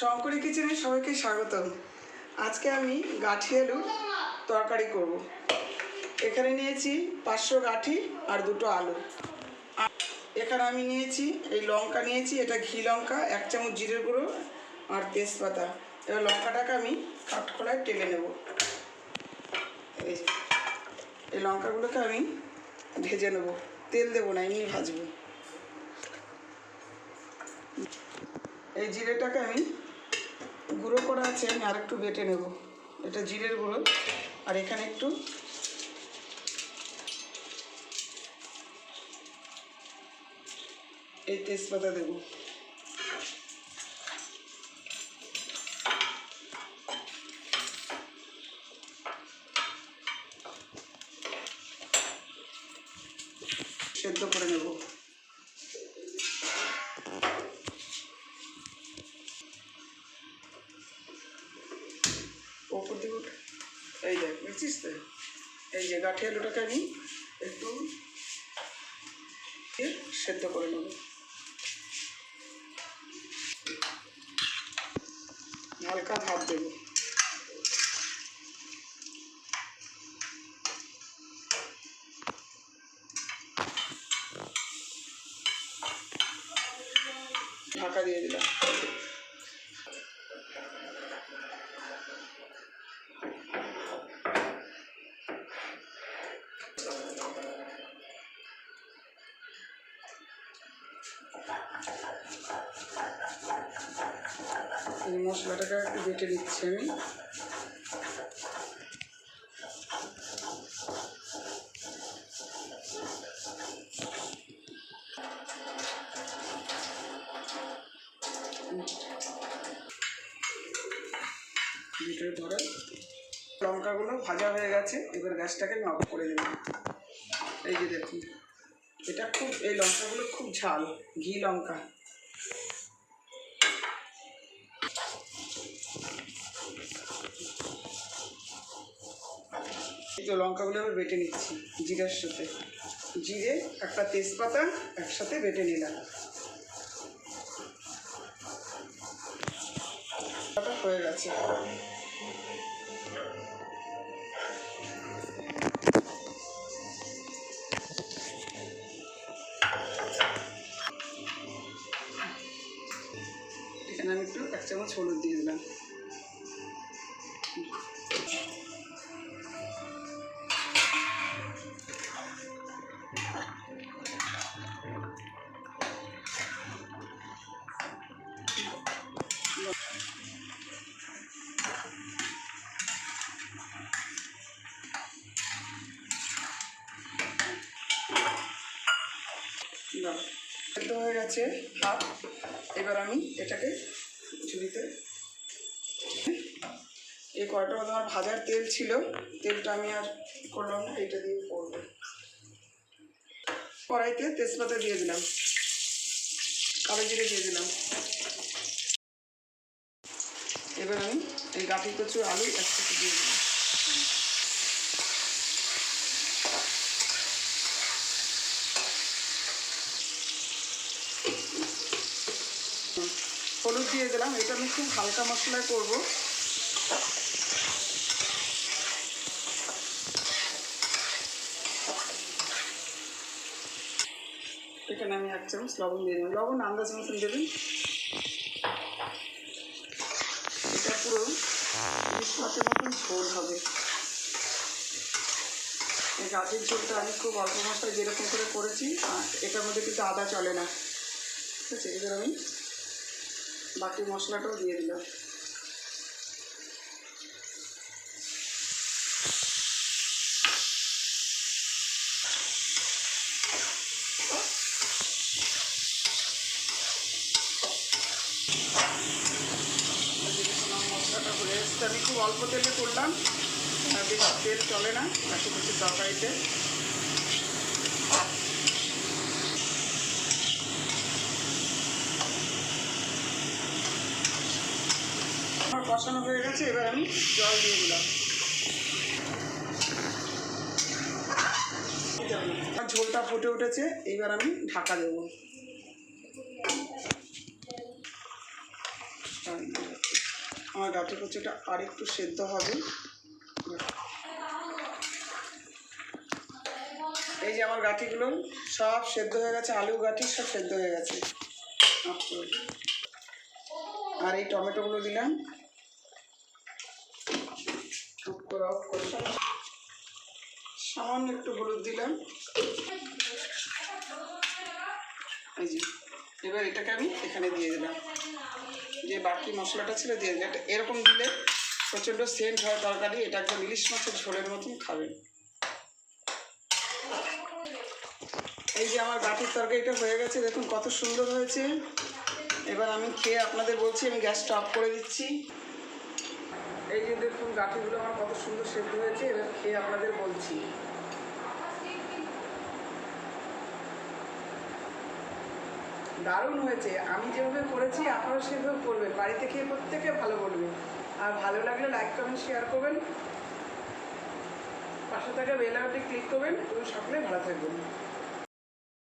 শঙ্করী কিচেনে সবাইকে স্বাগতম। আজকে আমি গাঠি আলুর তরকারি করব। এখানে নিয়েছি পাঁচশো গাঠি আর দুটো আলু। এখানে আমি নিয়েছি, এই লঙ্কা নিয়েছি, এটা ঘি লঙ্কা, এক চামচ জিরের গুঁড়ো আর তেজপাতা। এবার লঙ্কাটাকে আমি কাঠখোলায় টেলে নেব। এই এই লঙ্কাগুলোকে আমি ভেজে নেব। তেল দেবো না, এমনি ভাজবো। এই জিরেটাকে আমি গুঁড়ো করা আছে, আমি আর একটু বেটে নেব। এটা জিরের গুঁড়ো। আর এখানে একটু এই তেজপাতা দেব। সেদ্ধ করে নেব। দেখছিস তো? এই যে গাঠি আলুটাকে আমি একটু সেদ্ধ করে নেব। হালকা ভাত দেবো। ঢাকা দিয়ে দিলাম। এই মশলাটাকে একটু বেটে দিচ্ছি আমি। লঙ্কাগুলো ভাজা হয়ে গেছে, এবার গ্যাসটাকে আমি অফ করে দিলাম এই যে দেখুন, এটা খুব, এই লঙ্কাগুলো খুব ঝাল, ঘি লঙ্কা। যে লঙ্কাগুলো এবার বেটে নিচ্ছি, জিরার সাথে। জিরে, একটা তেজপাতা, একসাথে বেটে নিলাম। হয়ে গেছে। এখানে আমি একটু এক চামচ হলুদ দিয়ে দিলাম। হয়ে গেছে ভাত এবার আমি এটাকে ঝুড়িতে এই মতো আমার ভাজার তেল ছিল। তেলটা আমি আর করলাম না, এটা দিয়ে করব। কড়াইতে তেজপাতা দিয়ে দিলাম। কালো জিরে দিয়ে দিলাম। এবার আমি এই গাঠি কচুর আলু একসাথে দিয়ে দিলাম। হলুদ দিয়ে দিলাম। এটা আমি খুব হালকা মশলায় করব। এখানে আমি এক চামচ লবণ দিয়ে দিলাম। লবণ, আন্দাজ মতন দেবেন। এটা পুরো মাছের মতন ঝোল হবে। গাছের ঝোলটা আমি খুব অল্প মশলায় যেরকম করে করেছি এটার মধ্যে কিন্তু আদা চলে না। ঠিক আছে, এবার আমি বাকি মশলাটাও দিয়ে দিলাম। আমি খুব অল্প তেলে করলাম। তেল চলে না। কাশি কুচির তরকারিতে আমার কষানো হয়ে গেছে, এবার আমি জল দিয়ে দিলাম। ঝোলটা ফুটে উঠেছে এইবার আমি ঢাকা দেবো। আমার গাঠি কচুটা আর একটু সেদ্ধ হবে। এই যে আমার গাঠিগুলো সব সেদ্ধ হয়ে গেছে, আলু গাঠি সব সেদ্ধ হয়ে গেছে। আর এই টমেটোগুলো দিলাম। করে অফ করে। সামান্য একটু হলুদ দিলাম। এই যে, এবার এটাকে আমি এখানে দিয়ে দিলাম। যে বাকি মশলাটা ছিল দিয়ে দিলাম। এরকম দিলে প্রচণ্ড সেন্ট হয় তরকারি, এটা একদম ইলিশ মাছের ঝোলের মতন খাবেন। এই যে আমার গাঠির তরকারিটা হয়ে গেছে, দেখুন কত সুন্দর হয়েছে। এবার আমি খেয়ে আপনাদের বলছি, আমি গ্যাসটা অফ করে দিচ্ছি। এই যে দেখুন গাঠিগুলো আমার কত সুন্দর সেদ্ধ হয়েছে, এবার খেয়ে আপনাদের বলছি। দারুণ হয়েছে। আমি যেভাবে করেছি আপনারা সেভাবে করবেন। বাড়িতে খেয়ে প্রত্যেকে ভালো বলবে আর ভালো লাগলে লাইক কমেন্ট শেয়ার করবেন। পাশে থাকা বেল ক্লিক করবেন এবং সকলে ভালো থাকবেন।